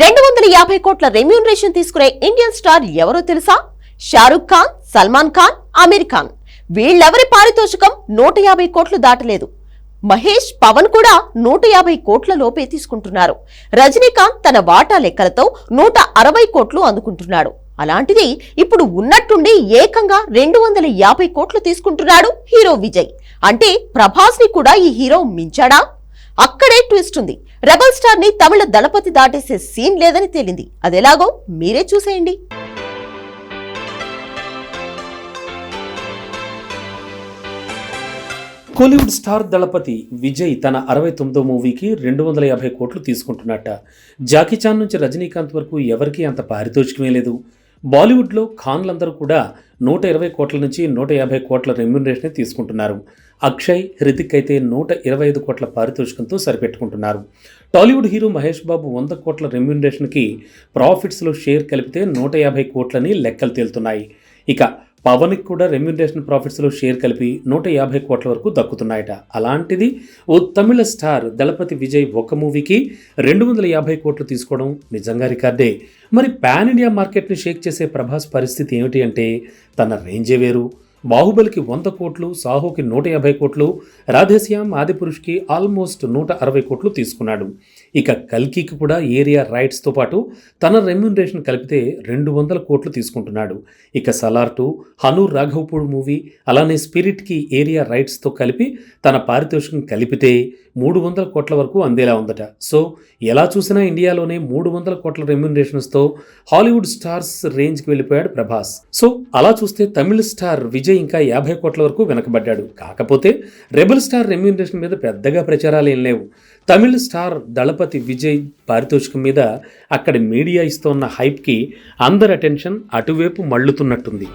రెండు వందల యాభై కోట్ల రెమ్యూనరేషన్ తీసుకునే ఇండియన్ స్టార్ ఎవరో తెలుసా? షారుఖ్ ఖాన్ సల్మాన్ ఖాన్ అమీర్ ఖాన్. వీళ్ళెవరి పారితోషికం నూట యాభై కోట్లు దాటలేదు. మహేష్ పవన్ కూడా నూట యాభై కోట్ల లోపే తీసుకుంటున్నారు. రజనీకాంత్ తన వాటా లెక్కలతో నూట అరవై కోట్లు అందుకుంటున్నాడు. అలాంటిది ఇప్పుడు ఉన్నట్టుండి ఏకంగా రెండు వందల యాభై కోట్లు తీసుకుంటున్నాడు హీరో విజయ్. అంటే ప్రభాస్ని కూడా ఈ హీరో మించాడా? అక్కడే ట్విస్ట్ ఉంది. రెబల్ స్టార్ని తమిళ దళపతి దాటేసే సీన్ లేదని తేలింది. అదెలాగో మీరే చూసేయండి. కోలీవుడ్ స్టార్ దళపతి విజయ్ తన అరవై తొమ్మిదో మూవీకి రెండు వందల యాభై కోట్లు తీసుకుంటున్నట్ట. జాకీచాన్ నుంచి రజనీకాంత్ వరకు ఎవరికీ అంత పారితోషికమే లేదు. బాలీవుడ్లో ఖాన్లందరూ కూడా నూట ఇరవై కోట్ల నుంచి నూట యాభై కోట్ల రెమ్యునరేషన్ తీసుకుంటున్నారు. అక్షయ్ హృతిక్ అయితే నూట ఇరవై ఐదు కోట్ల పారితోషికంతో సరిపెట్టుకుంటున్నారు. టాలీవుడ్ హీరో మహేష్ బాబు వంద కోట్ల రెమ్యునరేషన్కి ప్రాఫిట్స్లో షేర్ కలిపితే నూట యాభై కోట్లని లెక్కలు తేలుతున్నాయి. ఇక పవన్కి కూడా రెమ్యునరేషన్ ప్రాఫిట్స్లో షేర్ కలిపి నూట యాభై కోట్ల వరకు దక్కుతున్నాయట. అలాంటిది ఓ తమిళ స్టార్ దళపతి విజయ్ ఒక మూవీకి రెండు వందల యాభై కోట్లు తీసుకోవడం నిజంగా రికార్డే. మరి పాన్ ఇండియా మార్కెట్ని షేక్ చేసే ప్రభాస్ పరిస్థితి ఏమిటి అంటే తన రేంజే వేరు. బాహుబలికి వంద కోట్లు సాహోకి నూట యాభై కోట్లు రాధేశ్యామ్ ఆదిపురుష్కి ఆల్మోస్ట్ నూట అరవై కోట్లు తీసుకున్నాడు. ఇక కల్కికి కూడా ఏరియా రైట్స్తో పాటు తన రెమ్యునరేషన్ కలిపితే రెండు వందల కోట్లు తీసుకుంటున్నాడు. ఇక సలార్ టూ హనూర్ రాఘవపూడ్ మూవీ అలానే స్పిరిట్కి ఏరియా రైట్స్తో కలిపి తన పారితోషికం కలిపితే మూడు వందల కోట్ల వరకు అందేలా ఉందట. సో ఎలా చూసినా ఇండియాలోనే మూడు వందల కోట్ల రెమ్యునరేషన్స్తో హాలీవుడ్ స్టార్స్ రేంజ్కి వెళ్ళిపోయాడు ప్రభాస్. సో అలా చూస్తే తమిళ స్టార్ విజయ్ ఇంకా యాభై కోట్ల వరకు వెనకబడ్డాడు. కాకపోతే రెబల్ స్టార్ రెమ్యూనరేషన్ మీద పెద్దగా ప్రచారాలు ఏం లేవు. తమిళ స్టార్ దళపతి విజయ్ పారితోషికం మీద అక్కడి మీడియా ఇస్తోన్న హైప్కి అందరి అటెన్షన్ అటువైపు మళ్ళుతున్నట్టుంది.